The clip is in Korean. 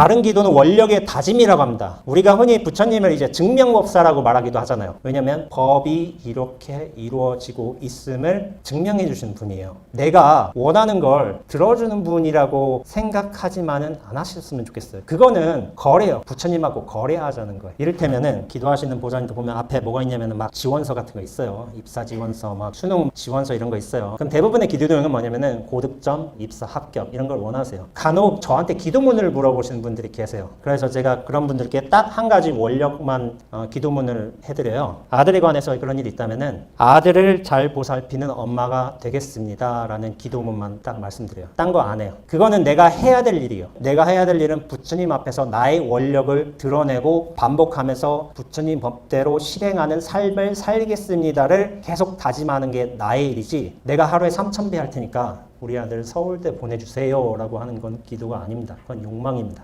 바른 기도는 원력의 다짐이라고 합니다. 우리가 흔히 부처님을 이제 증명법사라고 말하기도 하잖아요. 왜냐면 법이 이렇게 이루어지고 있음을 증명해 주신 분이에요. 내가 원하는 걸 들어주는 분이라고 생각하지만은 안 하셨으면 좋겠어요. 그거는 거래요. 부처님하고 거래하자는 거예요. 이를테면은 기도하시는 보좌님도 보면 앞에 뭐가 있냐면은 막 지원서 같은 거 있어요. 입사 지원서, 막 수능 지원서 이런 거 있어요. 그럼 대부분의 기도 내용은 뭐냐면은 고득점, 입사 합격 이런 걸 원하세요. 간혹 저한테 기도문을 물어보시는 분 들이 계세요. 그래서 제가 그런 분들께 딱 한 가지 원력만 어, 기도문을 해드려요. 아들에 관해서 그런 일이 있다면은 아들을 잘 보살피는 엄마가 되겠습니다라는 기도문만 딱 말씀드려요. 딴 거 안 해요. 그거는 내가 해야 될 일이에요. 내가 해야 될 일은 부처님 앞에서 나의 원력을 드러내고 반복하면서 부처님 법대로 실행하는 삶을 살겠습니다를 계속 다짐하는 게 나의 일이지 내가 하루에 3천 배할 테니까 우리 아들 서울대 보내주세요 라고 하는 건 기도가 아닙니다. 그건 욕망입니다.